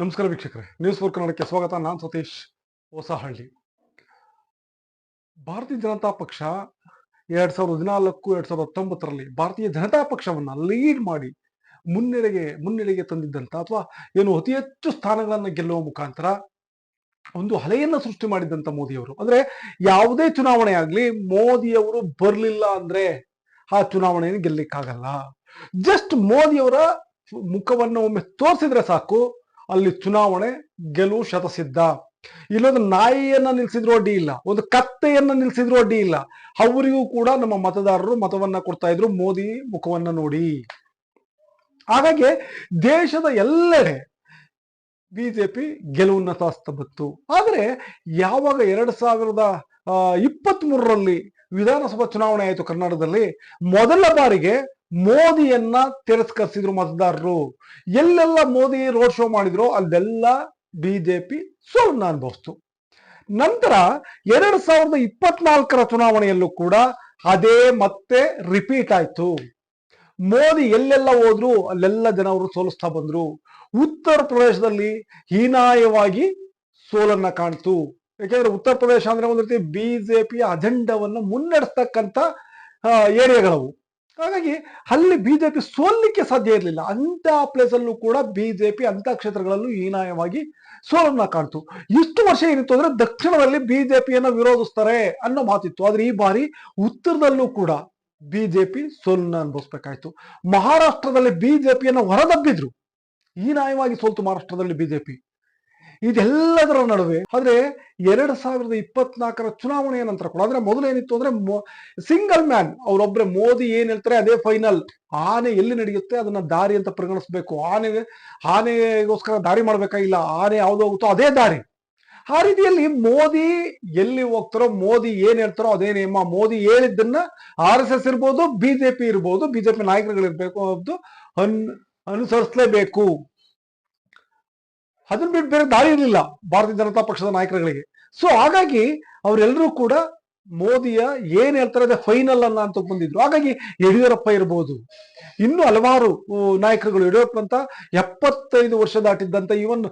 ನಮಸ್ಕಾರ ವೀಕ್ಷಕರೇ news four ಕನ್ನಡಕ್ಕೆ ಸ್ವಾಗತ. ನಾನು ಸತೀಶ್ ಹೊಸಹಳ್ಳಿ. ಭಾರತೀಯ ಜನತಾ ಪಕ್ಷ ಎರಡ್ ಸಾವಿರದ ಹದಿನಾಲ್ಕು, ಎರಡ್ ಸಾವಿರದ ಹತ್ತೊಂಬತ್ತರಲ್ಲಿ ಭಾರತೀಯ ಜನತಾ ಪಕ್ಷವನ್ನ ಲೀಡ್ ಮಾಡಿ ಮುನ್ನೆಲೆಗೆ ಮುನ್ನೆಲೆಗೆ ತಂದಿದ್ದಂತ ಅಥವಾ ಏನು ಅತಿ ಹೆಚ್ಚು ಸ್ಥಾನಗಳನ್ನು ಗೆಲ್ಲುವ ಮುಖಾಂತರ ಒಂದು ಹಲೆಯನ್ನ ಸೃಷ್ಟಿ ಮಾಡಿದ್ದಂತ ಮೋದಿಯವರು ಅಂದ್ರೆ ಯಾವುದೇ ಚುನಾವಣೆ ಆಗ್ಲಿ ಮೋದಿಯವರು ಬರಲಿಲ್ಲ ಅಂದ್ರೆ ಆ ಚುನಾವಣೆಯನ್ನು ಗೆಲ್ಲಿಕ್ಕಾಗಲ್ಲ. ಜಸ್ಟ್ ಮೋದಿಯವರ ಮುಖವನ್ನು ಒಮ್ಮೆ ತೋರಿಸಿದ್ರೆ ಸಾಕು. ಅಲ್ಲಿ ಚುನಾವಣೆ ಗೆಲುವು ಶತಸಿದ್ಧ ಇಲ್ಲೊಂದು ನಾಯಿಯನ್ನ ನಿಲ್ಸಿದ್ರು ಅಡ್ಡಿ ಇಲ್ಲ, ಒಂದು ಕತ್ತೆಯನ್ನ ನಿಲ್ಸಿದ್ರು ಅಡ್ಡಿ ಇಲ್ಲ. ಅವರಿಗೂ ಕೂಡ ನಮ್ಮ ಮತದಾರರು ಮತವನ್ನ ಕೊಡ್ತಾ ಇದ್ರು. ಮೋದಿ ಮುಖವನ್ನ ನೋಡಿ. ಹಾಗಾಗಿ ದೇಶದ ಎಲ್ಲೆಡೆ ಬಿಜೆಪಿ ಗೆಲುವನ್ನ ಸಾಧಿಸ್ತಾ ಬಂತು. ಆದರೆ ಯಾವಾಗ ಎರಡ್ ಸಾವಿರದ ಇಪ್ಪತ್ತ್ ಮೂರರಲ್ಲಿ ವಿಧಾನಸಭಾ ಚುನಾವಣೆ ಆಯಿತು ಕರ್ನಾಟಕದಲ್ಲಿ, ಮೊದಲ ಬಾರಿಗೆ ಮೋದಿಯನ್ನ ತಿರಸ್ಕರಿಸಿದ್ರು ಮತದಾರರು. ಎಲ್ಲೆಲ್ಲ ಮೋದಿ ರೋಡ್ ಶೋ ಮಾಡಿದ್ರು, ಅಲ್ಲೆಲ್ಲ ಬಿಜೆಪಿ ಸೋಲನ್ನ ಅನುಭವಿಸ್ತು. ನಂತರ ಎರಡ್ ಸಾವಿರದ ಇಪ್ಪತ್ನಾಲ್ಕರ ಚುನಾವಣೆಯಲ್ಲೂ ಕೂಡ ಅದೇ ಮತ್ತೆ ರಿಪೀಟ್ ಆಯ್ತು. ಮೋದಿ ಎಲ್ಲೆಲ್ಲ ಹೋದ್ರು, ಅಲ್ಲೆಲ್ಲ ಜನ ಅವರು ಸೋಲಿಸ್ತಾ ಬಂದ್ರು. ಉತ್ತರ ಪ್ರದೇಶದಲ್ಲಿ ಹೀನಾಯವಾಗಿ ಸೋಲನ್ನ ಕಾಣ್ತು. ಯಾಕೆಂದ್ರೆ ಉತ್ತರ ಪ್ರದೇಶ ಅಂದ್ರೆ ಒಂದು ರೀತಿ ಬಿಜೆಪಿಯ ಅಜೆಂಡವನ್ನು ಮುನ್ನಡೆಸ್ತಕ್ಕಂಥ ಏರಿಯಾಗಳವು. ಹಾಗಾಗಿ ಅಲ್ಲಿ ಬಿಜೆಪಿ ಸೋಲಿಕ್ಕೆ ಸಾಧ್ಯ ಇರಲಿಲ್ಲ. ಅಂತ ಪ್ಲೇಸ್ ಅಲ್ಲೂ ಕೂಡ ಬಿಜೆಪಿ ಅಂತ ಕ್ಷೇತ್ರಗಳಲ್ಲೂ ಹೀನಾಯವಾಗಿ ಸೋಲನ್ನ ಕಾಣ್ತು. ಇಷ್ಟು ವರ್ಷ ಏನಿತ್ತು ಅಂದ್ರೆ ದಕ್ಷಿಣದಲ್ಲಿ ಬಿಜೆಪಿಯನ್ನು ವಿರೋಧಿಸ್ತಾರೆ ಅನ್ನೋ ಮಾತಿತ್ತು. ಆದ್ರೆ ಈ ಬಾರಿ ಉತ್ತರದಲ್ಲೂ ಕೂಡ ಬಿಜೆಪಿ ಸೋಲನ್ನ ಅನುಭವಿಸ್ಬೇಕಾಯ್ತು. ಮಹಾರಾಷ್ಟ್ರದಲ್ಲಿ ಬಿಜೆಪಿಯನ್ನು ಹೊರದಬ್ಬಿದ್ರು. ಹೀನಾಯವಾಗಿ ಸೋಲ್ತು ಮಹಾರಾಷ್ಟ್ರದಲ್ಲಿ ಬಿಜೆಪಿ. ಇದೆಲ್ಲದರ ನಡುವೆ, ಆದ್ರೆ ಎರಡ್ ಸಾವಿರದ ಇಪ್ಪತ್ನಾಲ್ಕರ ಚುನಾವಣೆಯ ನಂತರ ಕೂಡ ಅಂದ್ರೆ ಮೊದಲು ಏನಿತ್ತು ಅಂದ್ರೆ ಸಿಂಗಲ್ ಮ್ಯಾನ್ ಅವರೊಬ್ರೆ ಮೋದಿ ಏನ್ ಹೇಳ್ತಾರೆ ಅದೇ ಫೈನಲ್ ಆನೆ ಎಲ್ಲಿ ನಡೆಯುತ್ತೆ, ಅದನ್ನ ದಾರಿ ಅಂತ ಪರಿಗಣಿಸ್ಬೇಕು. ಆನೆ, ಆನೆಗೋಸ್ಕರ ದಾರಿ ಮಾಡ್ಬೇಕಾಗಿಲ್ಲ. ಆನೆ ಯಾವ್ದು ಹೋಗುತ್ತೋ ಅದೇ ದಾರಿ. ಆ ರೀತಿಯಲ್ಲಿ ಮೋದಿ ಎಲ್ಲಿ ಹೋಗ್ತಾರೋ, ಮೋದಿ ಏನ್ ಹೇಳ್ತಾರೋ ಅದೇ ನಿಯಮ. ಮೋದಿ ಹೇಳಿದ್ದನ್ನ ಆರ್ ಎಸ್ ಎಸ್ ಇರ್ಬೋದು ಬಿಜೆಪಿ ಇರ್ಬೋದು ಬಿಜೆಪಿ ನಾಯಕರುಗಳಿರ್ಬೇಕು ಅದು ಅನ್, ಅನುಸರಿಸಲೇಬೇಕು. ಅದನ್ನ ಬಿಟ್ಟು ಬೇರೆ ದಾರಿ ಇರಲಿಲ್ಲ ಭಾರತೀಯ ಜನತಾ ಪಕ್ಷದ ನಾಯಕರುಗಳಿಗೆ. ಸೊ ಹಾಗಾಗಿ ಅವರೆಲ್ಲರೂ ಕೂಡ ಮೋದಿಯ ಏನ್ ಹೇಳ್ತಾರೆ ಅದೇ ಫೈನಲ್ ಅಲ್ಲ ಅಂತ ಬಂದಿದ್ರು ಹಾಗಾಗಿ ಯಡಿಯೂರಪ್ಪ ಇರ್ಬೋದು. ಇನ್ನು ಹಲವಾರು ನಾಯಕರುಗಳು ಯಡಿಯೂರಪ್ಪ ಅಂತ ಎಪ್ಪತ್ತೈದು ವರ್ಷ ದಾಟಿದ್ದಂತ ಇವನ್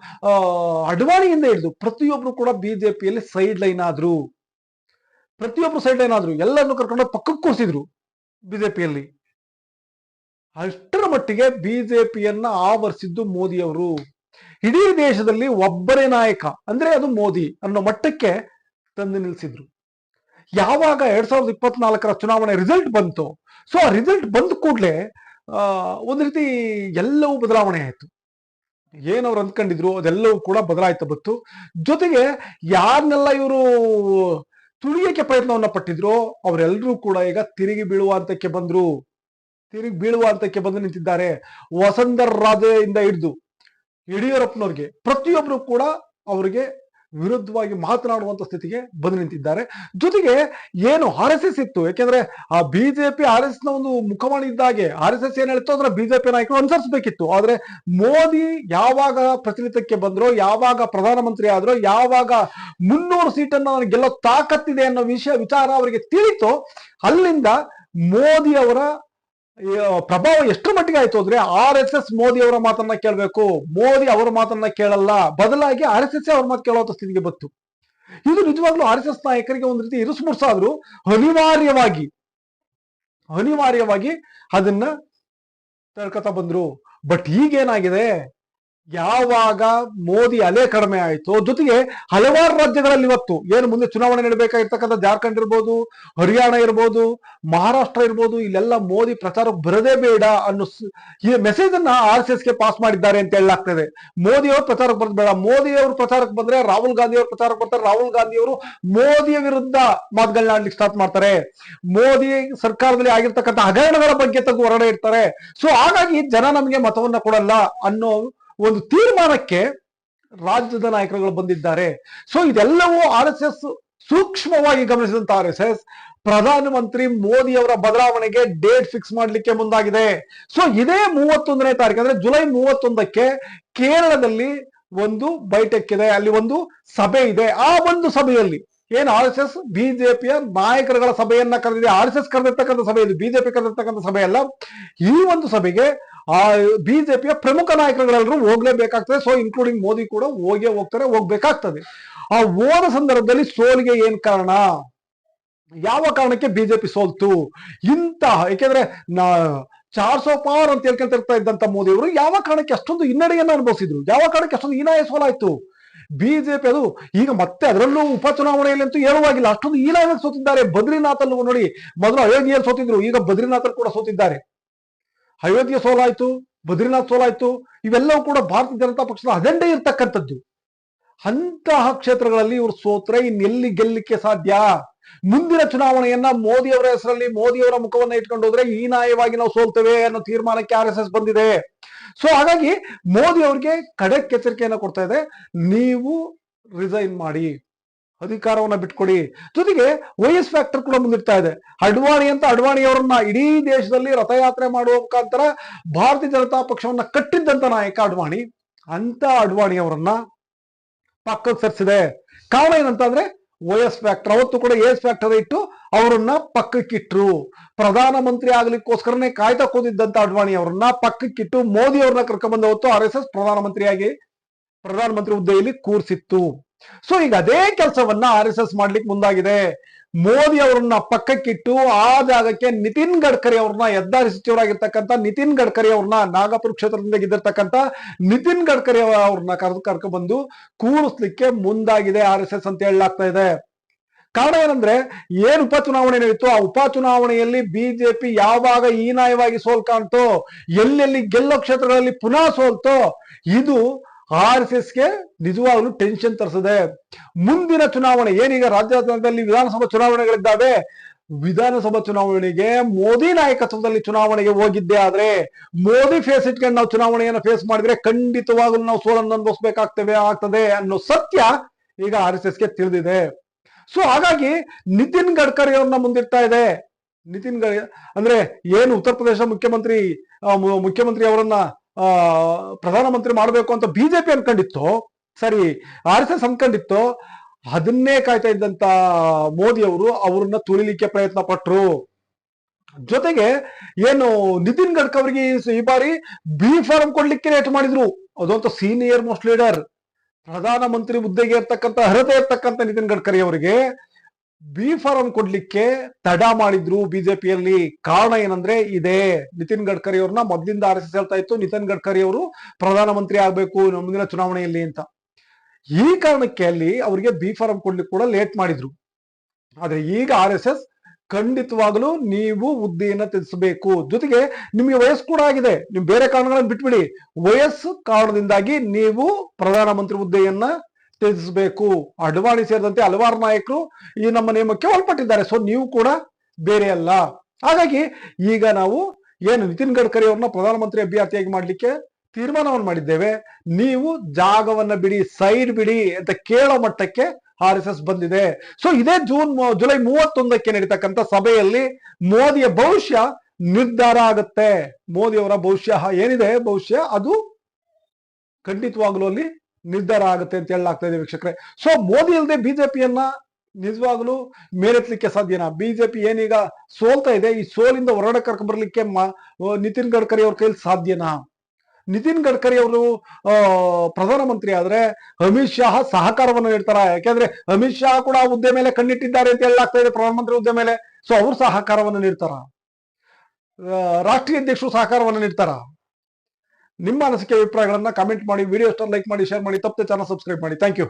ಅಡ್ವಾಣಿಯಿಂದ ಹಿಡಿದು ಪ್ರತಿಯೊಬ್ರು ಕೂಡ ಬಿಜೆಪಿಯಲ್ಲಿ ಸೈಡ್ ಲೈನ್ ಆದ್ರು. ಪ್ರತಿಯೊಬ್ರು ಸೈಡ್ ಲೈನ್ ಆದ್ರು. ಎಲ್ಲರನ್ನು ಕರ್ಕೊಂಡು ಪಕ್ಕಕ್ಕೆ ಕೂರಿಸಿದ್ರು ಬಿಜೆಪಿಯಲ್ಲಿ. ಅಷ್ಟರ ಮಟ್ಟಿಗೆ ಬಿಜೆಪಿಯನ್ನ ಆವರಿಸಿದ್ದು ಮೋದಿ ಅವರು ಇಡೀ ದೇಶದಲ್ಲಿ ಒಬ್ಬರೇ ನಾಯಕ ಅಂದ್ರೆ ಅದು ಮೋದಿ ಅನ್ನೋ ಮಟ್ಟಕ್ಕೆ ತಂದು ನಿಲ್ಸಿದ್ರು. ಯಾವಾಗ ಎರಡ್ ಸಾವಿರದ ಇಪ್ಪತ್ನಾಲ್ಕರ ಚುನಾವಣೆ ರಿಸಲ್ಟ್ ಬಂತು ಸೊ ಆ ರಿಸಲ್ಟ್ ಬಂದ ಕೂಡಲೇ ಒಂದು ರೀತಿ ಎಲ್ಲವೂ ಬದಲಾವಣೆ ಆಯ್ತು. ಏನವ್ರು ಅಂದ್ಕೊಂಡಿದ್ರು ಅದೆಲ್ಲವೂ ಕೂಡ ಬದಲಾಯ್ತಾ ಬಂತು. ಜೊತೆಗೆ ಯಾರನ್ನೆಲ್ಲ ಇವರು ತುಳಿಯಕ್ಕೆ ಪ್ರಯತ್ನವನ್ನ ಪಟ್ಟಿದ್ರು ಅವರೆಲ್ಲರೂ ಕೂಡ ಈಗ ತಿರುಗಿ ಬೀಳುವ ಹಂತಕ್ಕೆ ಬಂದ್ರು. ತಿರುಗಿ ಬೀಳುವ ಹಂತಕ್ಕೆ ಬಂದು ನಿಂತಿದ್ದಾರೆ. ವಸಂಧರ್ ರಾಜೆಯಿಂದ ಹಿಡಿದು ಯಡಿಯೂರಪ್ಪನವ್ರಿಗೆ ಪ್ರತಿಯೊಬ್ಬರು ಕೂಡ ಅವರಿಗೆ ವಿರುದ್ಧವಾಗಿ ಮಾತನಾಡುವಂತ ಸ್ಥಿತಿಗೆ ಬಂದು ನಿಂತಿದ್ದಾರೆ. ಜೊತೆಗೆ ಏನು ಆರ್ ಎಸ್ ಎಸ್ ಇತ್ತು, ಯಾಕೆಂದ್ರೆ ಆ ಬಿಜೆಪಿ ಆರ್ ಎಸ್ನ ಒಂದು ಮುಖವಾಣಿ ಇದ್ದಾಗೆ ಆರ್ ಎಸ್ ಎಸ್ ಏನ್ ಹೇಳ್ತು ಅಂದ್ರೆ ಬಿಜೆಪಿ ನಾಯಕರು ಅನುಸರಿಸಬೇಕಿತ್ತು. ಆದ್ರೆ ಮೋದಿ ಯಾವಾಗ ಪ್ರಚಲಿತಕ್ಕೆ ಬಂದ್ರು, ಯಾವಾಗ ಪ್ರಧಾನಮಂತ್ರಿ ಆದ್ರು, ಯಾವಾಗ ಮುನ್ನೂರು ಸೀಟನ್ನು ನನಗೆ ಗೆಲ್ಲೋ ತಾಕತ್ತಿದೆ ಅನ್ನೋ ವಿಷಯ ವಿಚಾರ ಅವರಿಗೆ ತಿಳಿತು, ಅಲ್ಲಿಂದ ಮೋದಿ ಅವರ ಪ್ರಭಾವ ಎಷ್ಟು ಮಟ್ಟಿಗೆ ಆಯ್ತು ಅಂದ್ರೆ ಆರ್ ಎಸ್ ಎಸ್ ಮೋದಿ ಅವರ ಮಾತನ್ನ ಕೇಳಬೇಕು. ಮೋದಿ ಅವರ ಮಾತನ್ನ ಕೇಳಲ್ಲ. ಬದಲಾಗಿ ಆರ್ ಎಸ್ ಎಸ್ ಅವ್ರ ಮಾತು ಕೇಳುವಂತ ಸ್ಥಿತಿಗೆ ಬಂತು. ಇದು ನಿಜವಾಗ್ಲೂ ಆರ್ ಎಸ್ ಎಸ್ ನಾಯಕರಿಗೆ ಒಂದು ರೀತಿ ಇರುಸು ಮುರ್ಸಾದ್ರು ಅನಿವಾರ್ಯವಾಗಿ ಅನಿವಾರ್ಯವಾಗಿ ಅದನ್ನ ತರ್ಕತ ಬಂದ್ರು. ಬಟ್ ಈಗೇನಾಗಿದೆ? ಯಾವಾಗ ಮೋದಿ ಅಲೆ ಕಡಿಮೆ ಆಯಿತು, ಜೊತೆಗೆ ಹಲವಾರು ರಾಜ್ಯಗಳಲ್ಲಿ ಇವತ್ತು ಏನು ಮುಂದೆ ಚುನಾವಣೆ ನಡಬೇಕಾಗಿರ್ತಕ್ಕಂಥ ಜಾರ್ಖಂಡ್ ಇರ್ಬೋದು, ಹರಿಯಾಣ ಇರ್ಬೋದು, ಮಹಾರಾಷ್ಟ್ರ ಇರ್ಬೋದು, ಇಲ್ಲೆಲ್ಲ ಮೋದಿ ಪ್ರಚಾರಕ್ಕೆ ಬರದೇ ಬೇಡ ಅನ್ನೋ ಈ ಮೆಸೇಜ್ ಅನ್ನ ಆರ್ ಎಸ್ ಎಸ್ಗೆ ಪಾಸ್ ಮಾಡಿದ್ದಾರೆ ಅಂತ ಹೇಳಲಾಗ್ತದೆ. ಮೋದಿ ಅವರು ಪ್ರಚಾರಕ್ಕೆ ಬರೋದು ಬೇಡ. ಮೋದಿ ಪ್ರಚಾರಕ್ಕೆ ಬಂದ್ರೆ ರಾಹುಲ್ ಗಾಂಧಿ ಅವರು ಪ್ರಚಾರಕ್ಕೆ ಬರ್ತಾರೆ. ರಾಹುಲ್ ಗಾಂಧಿ ಅವರು ಮೋದಿಯ ವಿರುದ್ಧ ಮಾತುಗಳನ್ನ ಆಡ್ಲಿಕ್ಕೆ ಸ್ಟಾರ್ಟ್ ಮಾಡ್ತಾರೆ. ಮೋದಿ ಸರ್ಕಾರದಲ್ಲಿ ಆಗಿರ್ತಕ್ಕಂಥ ಹಗರಣಗಳ ಬಗ್ಗೆ ತಗ್ಗು ಹೊರಗಡೆ ಇರ್ತಾರೆ ಸೊ ಹಾಗಾಗಿ ಜನ ನಮಗೆ ಮತವನ್ನ ಕೊಡಲ್ಲ ಅನ್ನೋ ಒಂದು ತೀರ್ಮಾನಕ್ಕೆ ರಾಜ್ಯದ ನಾಯಕರುಗಳು ಬಂದಿದ್ದಾರೆ. ಸೊ ಇದೆಲ್ಲವೂ ಆರ್ ಎಸ್ ಎಸ್ ಸೂಕ್ಷ್ಮವಾಗಿ ಗಮನಿಸಿದಂತ ಆರ್ ಎಸ್ ಎಸ್ ಪ್ರಧಾನಮಂತ್ರಿ ಮೋದಿ ಅವರ ಬದಲಾವಣೆಗೆ ಡೇಟ್ ಫಿಕ್ಸ್ ಮಾಡಲಿಕ್ಕೆ ಮುಂದಾಗಿದೆ. ಸೊ ಇದೇ ಮೂವತ್ತೊಂದನೇ ತಾರೀಕು, ಅಂದ್ರೆ ಜುಲೈ ಮೂವತ್ತೊಂದಕ್ಕೆ ಕೇರಳದಲ್ಲಿ ಒಂದು ಬೈಟೆಕ್ ಇದೆ, ಅಲ್ಲಿ ಒಂದು ಸಭೆ ಇದೆ. ಆ ಒಂದು ಸಭೆಯಲ್ಲಿ ಏನು ಆರ್ ಎಸ್ ಎಸ್ ಬಿಜೆಪಿಯ ನಾಯಕರುಗಳ ಸಭೆಯನ್ನ ಕರೆದಿದೆ? ಆರ್ ಎಸ್ ಎಸ್ ಕರೆದಿರ್ತಕ್ಕಂಥ ಸಭೆ ಇದು, ಬಿಜೆಪಿ ಕರೆದಿರ್ತಕ್ಕಂಥ ಸಭೆ ಅಲ್ಲ. ಈ ಒಂದು ಸಭೆಗೆ ಆ ಬಿಜೆಪಿಯ ಪ್ರಮುಖ ನಾಯಕರುಗಳೆಲ್ಲರೂ ಹೋಗ್ಲೇಬೇಕಾಗ್ತದೆ. ಸೊ ಇನ್ಕ್ಲೂಡಿಂಗ್ ಮೋದಿ ಕೂಡ ಹೋಗೇ ಹೋಗ್ತಾರೆ, ಹೋಗ್ಬೇಕಾಗ್ತದೆ. ಆ ಹೋದ ಸಂದರ್ಭದಲ್ಲಿ ಸೋಲಿಗೆ ಏನ್ ಕಾರಣ? ಯಾವ ಕಾರಣಕ್ಕೆ ಬಿಜೆಪಿ ಸೋಲ್ತು? ಇಂತಹ ಏಕೆಂದ್ರೆ ನಾ ಚಾರ್ ಸೋ ಪಾರ್ ಅಂತ ಹೇಳ್ಕೊಂತ ಇದ್ದಂತ ಮೋದಿ ಅವರು ಯಾವ ಕಾರಣಕ್ಕೆ ಅಷ್ಟೊಂದು ಹಿನ್ನಡೆಯನ್ನು ಅನುಭವಿಸಿದ್ರು? ಯಾವ ಕಾರಣಕ್ಕೆ ಅಷ್ಟೊಂದು ಹೀನಾಯ ಸೋಲಾಯ್ತು? ಬಿಜೆಪಿ ಅದು ಈಗ ಮತ್ತೆ ಅದರಲ್ಲೂ ಉಪಚುನಾವಣೆಯಲ್ಲಿ ಅಂತೂ ಹೇಳುವಾಗಿಲ್ಲ ಅಷ್ಟೊಂದು ಹೀನಾಯವಾಗಿ ಸೋತಿದ್ದಾರೆ. ಬದ್ರಿನಾಥ್ ನೋಡಿ, ಮೊದಲು ಅಯೋಧ್ಯೆಯಲ್ಲಿ ಸೋತಿದ್ರು, ಈಗ ಬದ್ರಿನಾಥ್ ಕೂಡ ಸೋತಿದ್ದಾರೆ. ಅಯೋಧ್ಯೆ ಸೋಲಾಯ್ತು, ಬದ್ರಿನಾಥ್ ಸೋಲಾಯ್ತು, ಇವೆಲ್ಲವೂ ಕೂಡ ಭಾರತೀಯ ಜನತಾ ಪಕ್ಷದ ಅಜೆಂಡೆ ಇರ್ತಕ್ಕಂಥದ್ದು. ಅಂತಹ ಕ್ಷೇತ್ರಗಳಲ್ಲಿ ಇವರು ಸೋತ್ರೆ ಇನ್ನೆಲ್ಲಿ ಗೆಲ್ಲಿಕ್ಕೆ ಸಾಧ್ಯ? ಮುಂದಿನ ಚುನಾವಣೆಯನ್ನ ಮೋದಿ ಅವರ ಹೆಸರಲ್ಲಿ ಮೋದಿ ಅವರ ಮುಖವನ್ನ ಇಟ್ಕೊಂಡು ಹೋದ್ರೆ ಹೀನಾಯವಾಗಿ ನಾವು ಸೋಲ್ತೇವೆ ಅನ್ನೋ ತೀರ್ಮಾನಕ್ಕೆ ಆರ್ ಎಸ್ ಎಸ್ ಬಂದಿದೆ. ಸೊ ಹಾಗಾಗಿ ಮೋದಿ ಅವರಿಗೆ ಕಡೆ ಎಚ್ಚರಿಕೆಯನ್ನ ಕೊಡ್ತಾ ಇದೆ. ನೀವು ರಿಸೈನ್ ಮಾಡಿ. ಅಧಿಕಾರವನ್ನ ಬಿಟ್ಕೊಡಿ. ಜೊತೆಗೆ ವೈಎಸ್ ಫ್ಯಾಕ್ಟರ್ ಕೂಡ ಮುಂದಿರ್ತಾ ಇದೆ. ಅಡ್ವಾಣಿ ಅಂತ ಅಡ್ವಾಣಿಯವರನ್ನ ಇಡೀ ದೇಶದಲ್ಲಿ ರಥಯಾತ್ರೆ ಮಾಡುವ ಮುಖಾಂತರ ಭಾರತೀಯ ಜನತಾ ಪಕ್ಷವನ್ನ ಕಟ್ಟಿದ್ದಂತ ನಾಯಕ ಅಡ್ವಾಣಿ. ಅಂತ ಅಡ್ವಾಣಿಯವರನ್ನ ಪಕ್ಕಕ್ಕೆ ಸರಿಸಿದೆ. ಕಾರಣ ಏನಂತಂದ್ರೆ ಎಸ್ ಫ್ಯಾಕ್ಟರ್ ಅವತ್ತು ಕೂಡ ಎಸ್ ಫ್ಯಾಕ್ಟರ್ ಇಟ್ಟು ಅವರನ್ನ ಪಕ್ಕಕ್ಕಿಟ್ರು ಪ್ರಧಾನಮಂತ್ರಿ ಆಗ್ಲಿಕ್ಕೋಸ್ಕರನೇ ಕಾಯ್ತಾ ಕೂತಿದ್ದಂತ ಅಡ್ವಾಣಿ ಅವರನ್ನ ಪಕ್ಕಕ್ಕಿಟ್ಟು ಮೋದಿ ಅವ್ರನ್ನ ಕರ್ಕೊಂಡ್ಬಂದ ಹೊತ್ತು ಆರ್ ಎಸ್ ಎಸ್ ಪ್ರಧಾನಮಂತ್ರಿಯಾಗಿ ಪ್ರಧಾನಮಂತ್ರಿ ಹುದ್ದೆಯಲ್ಲಿ ಕೂರ್ಸಿತ್ತು. ಸೊ ಈಗ ಅದೇ ಕೆಲಸವನ್ನ ಆರ್ ಎಸ್ ಮಾಡ್ಲಿಕ್ಕೆ ಮುಂದಾಗಿದೆ. ಮೋದಿ ಅವರನ್ನ ಪಕ್ಕಕ್ಕಿಟ್ಟು ಆ ಜಾಗಕ್ಕೆ ನಿತಿನ್ ಗಡ್ಕರಿ ಅವ್ರನ್ನ ಹೆದ್ದಾರಿ ಸಚಿವರಾಗಿರ್ತಕ್ಕಂಥ ನಿತಿನ್ ಗಡ್ಕರಿ ಅವ್ರನ್ನ ನಾಗಪುರ ಕ್ಷೇತ್ರದಿಂದ ಗೆದ್ದಿರ್ತಕ್ಕಂಥ ನಿತಿನ್ ಗಡ್ಕರಿ ಅವ್ರನ್ನ ಕರೆದು ಕರ್ಕೊಂಡ್ಬಂದು ಕೂರಿಸ್ಲಿಕ್ಕೆ ಮುಂದಾಗಿದೆ ಆರ್ ಎಸ್ ಅಂತ ಹೇಳಲಾಗ್ತಾ ಇದೆ. ಕಾರಣ ಏನಂದ್ರೆ, ಏನ್ ಉಪಚುನಾವಣೆ ನಡೀತು ಆ ಉಪಚುನಾವಣೆಯಲ್ಲಿ ಬಿಜೆಪಿ ಯಾವಾಗ ಹೀನಾಯವಾಗಿ ಸೋಲ್ ಕಾಣ್ತೋ ಎಲ್ಲೆಲ್ಲಿ ಗೆಲ್ಲೋ ಕ್ಷೇತ್ರಗಳಲ್ಲಿ ಪುನಃ ಸೋಲ್ತೋ, ಇದು ಆರ್ ಎಸ್ ಎಸ್ಗೆ ನಿಜವಾಗ್ಲೂ ಟೆನ್ಷನ್ ತರಿಸಿದೆ. ಮುಂದಿನ ಚುನಾವಣೆ, ಏನೀಗ ರಾಜ್ಯದಲ್ಲಿ ವಿಧಾನಸಭಾ ಚುನಾವಣೆಗಳಿದ್ದಾವೆ, ವಿಧಾನಸಭಾ ಚುನಾವಣೆಗೆ ಮೋದಿ ನಾಯಕತ್ವದಲ್ಲಿ ಚುನಾವಣೆಗೆ ಹೋಗಿದ್ದೆ ಆದ್ರೆ, ಮೋದಿ ಫೇಸ್ ಇಟ್ಕೊಂಡು ನಾವು ಚುನಾವಣೆಯನ್ನು ಫೇಸ್ ಮಾಡಿದ್ರೆ ಖಂಡಿತವಾಗಲೂ ನಾವು ಸೋಲನ್ನು ಅನುಭವಿಸ್ಬೇಕಾಗ್ತೇವೆ, ಆಗ್ತದೆ ಅನ್ನೋ ಸತ್ಯ ಈಗ ಆರ್ ಎಸ್ ಎಸ್ಗೆ ತಿಳಿದಿದೆ. ಸೊ ಹಾಗಾಗಿ ನಿತಿನ್ ಗಡ್ಕರಿ ಅವ್ರನ್ನ ಮುಂದಿಡ್ತಾ ಇದೆ. ನಿತಿನ್ ಗಡ್ ಅಂದ್ರೆ ಏನು ಉತ್ತರ ಪ್ರದೇಶ ಮುಖ್ಯಮಂತ್ರಿ ಮುಖ್ಯಮಂತ್ರಿ ಅವರನ್ನ ಪ್ರಧಾನಮಂತ್ರಿ ಮಾಡಬೇಕು ಅಂತ ಬಿಜೆಪಿ ಅನ್ಕೊಂಡಿತ್ತು, ಸರಿ, ಆರ್ ಎಸ್ ಎಸ್ ಅನ್ಕೊಂಡಿತ್ತು, ಅದನ್ನೇ ಕಾಯ್ತಾ ಇದ್ದಂತ ಮೋದಿ ಅವರು ಅವ್ರನ್ನ ತುಳಿಲಿಕ್ಕೆ ಪ್ರಯತ್ನ ಪಟ್ರು. ಜೊತೆಗೆ ಏನು ನಿತಿನ್ ಗಡ್ಕರಿಗೆ ಈ ಬಾರಿ ಬಿ ಫಾರಂ ಕೊಡ್ಲಿಕ್ಕೆ ರೇಟ್ ಮಾಡಿದ್ರು. ಅದಂತ ಸೀನಿಯರ್ ಮೋಸ್ಟ್ ಲೀಡರ್ ಪ್ರಧಾನಮಂತ್ರಿ ಹುದ್ದೆಗೆ ಇರ್ತಕ್ಕಂಥ ಅರ್ಹತೆ ಇರ್ತಕ್ಕಂಥ ನಿತಿನ್ ಗಡ್ಕರಿ ಅವರಿಗೆ ಬಿ ಫಾರಂ ಕೊಡ್ಲಿಕ್ಕೆ ತಡ ಮಾಡಿದ್ರು ಬಿಜೆಪಿಯಲ್ಲಿ ಕಾರಣ ಏನಂದ್ರೆ ಇದೆ. ನಿತಿನ್ ಗಡ್ಕರಿ ಅವ್ರನ್ನ ಮೊದ್ಲಿಂದ ಆರ್ ಎಸ್ ಎಸ್ ಹೇಳ್ತಾ ಇತ್ತು, ನಿತಿನ್ ಗಡ್ಕರಿ ಅವರು ಪ್ರಧಾನಮಂತ್ರಿ ಆಗ್ಬೇಕು ಮುಂದಿನ ಚುನಾವಣೆಯಲ್ಲಿ ಅಂತ. ಈ ಕಾರಣಕ್ಕೆ ಅಲ್ಲಿ ಅವರಿಗೆ ಬಿ ಫಾರಂ ಕೊಡ್ಲಿಕ್ಕೆ ಕೂಡ ಲೇಟ್ ಮಾಡಿದ್ರು. ಆದ್ರೆ ಈಗ ಆರ್ ಎಸ್ ಎಸ್ ಖಂಡಿತವಾಗಲೂ ನೀವು ಹುದ್ದೆಯನ್ನ ತಿಳಿಸಬೇಕು ಜೊತೆಗೆ ನಿಮಗೆ ವಯಸ್ಸು ಕೂಡ ಆಗಿದೆ. ನೀವು ಬೇರೆ ಕಾರಣಗಳನ್ನು ಬಿಟ್ಬಿಡಿ. ವಯಸ್ಸು ಕಾರಣದಿಂದಾಗಿ ನೀವು ಪ್ರಧಾನಮಂತ್ರಿ ಹುದ್ದೆಯನ್ನ ತ್ಯಜಿಸಬೇಕು ಅಡ್ವಾಣಿ ಸೇರಿದಂತೆ ಹಲವಾರು ನಾಯಕರು ಈ ನಮ್ಮ ನಿಯಮಕ್ಕೆ ಒಳಪಟ್ಟಿದ್ದಾರೆ. ಸೊ ನೀವು ಕೂಡ ಬೇರೆ ಅಲ್ಲ. ಹಾಗಾಗಿ ಈಗ ನಾವು ಏನು ನಿತಿನ್ ಗಡ್ಕರಿ ಅವ್ರನ್ನ ಪ್ರಧಾನಮಂತ್ರಿ ಅಭ್ಯರ್ಥಿಯಾಗಿ ಮಾಡ್ಲಿಕ್ಕೆ ತೀರ್ಮಾನವನ್ನು ಮಾಡಿದ್ದೇವೆ. ನೀವು ಜಾಗವನ್ನ ಬಿಡಿ, ಸೈಡ್ ಬಿಡಿ ಅಂತ ಕೇಳೋ ಮಟ್ಟಕ್ಕೆ ಆರ್ ಎಸ್ ಎಸ್ ಬಂದಿದೆ. ಸೊ ಇದೇ ಜೂನ್ ಜುಲೈ ಮೂವತ್ತೊಂದಕ್ಕೆ ನಡೀತಕ್ಕಂಥ ಸಭೆಯಲ್ಲಿ ಮೋದಿಯ ಭವಿಷ್ಯ ನಿರ್ಧಾರ ಆಗುತ್ತೆ. ಮೋದಿಯವರ ಭವಿಷ್ಯ ಏನಿದೆ? ಭವಿಷ್ಯ ಅದು ಖಂಡಿತವಾಗ್ಲೂ ಅಲ್ಲಿ ನಿರ್ಧಾರ ಆಗುತ್ತೆ ಅಂತ ಹೇಳಲಾಗ್ತಾ ಇದೆ ವೀಕ್ಷಕರೇ. ಸೊ ಮೋದಿ ಇಲ್ಲದೆ ಬಿಜೆಪಿಯನ್ನ ನಿಜವಾಗ್ಲೂ ಮೇಲೆತ್ತಲಿಕ್ಕೆ ಸಾಧ್ಯನಾ? ಬಿಜೆಪಿ ಏನೀಗ ಸೋಲ್ತಾ ಇದೆ, ಈ ಸೋಲಿಂದ ಹೊರಗಡೆ ಕರ್ಕೊಂಡ್ಬರ್ಲಿಕ್ಕೆ ನಿತಿನ್ ಗಡ್ಕರಿ ಅವ್ರ ಕೈಲಿ ಸಾಧ್ಯನಾ? ನಿತಿನ್ ಗಡ್ಕರಿ ಅವರು ಪ್ರಧಾನಮಂತ್ರಿ ಆದ್ರೆ ಅಮಿತ್ ಶಾ ಸಹಕಾರವನ್ನು ನೀಡ್ತಾರ ಯಾಕೆಂದ್ರೆ ಅಮಿತ್ ಶಾ ಕೂಡ ಹುದ್ದೆ ಮೇಲೆ ಕಣ್ಣಿಟ್ಟಿದ್ದಾರೆ ಅಂತ ಹೇಳಲಾಗ್ತಾ ಇದೆ ಪ್ರಧಾನಮಂತ್ರಿ ಹುದ್ದೆ ಮೇಲೆ. ಸೊ ಅವ್ರು ಸಹಕಾರವನ್ನು ನೀಡ್ತಾರ? ರಾಷ್ಟ್ರೀಯ ಅಧ್ಯಕ್ಷರು ಸಹಕಾರವನ್ನು ನೀಡ್ತಾರ? ನಿಮ್ಮ ಅನಿಸಿಕೆ ಅಭಿಪ್ರಾಯಗಳನ್ನ ಕಮೆಂಟ್ ಮಾಡಿ ವಿಡಿಯೋ ಲೈಕ್ ಮಾಡಿ ಶೇರ್ ಮಾಡಿ, ತಪ್ಪದೆ ಚಾನಲ್ ಸಬ್ಸ್ಕ್ರೈಬ್ ಮಾಡಿ. Thank you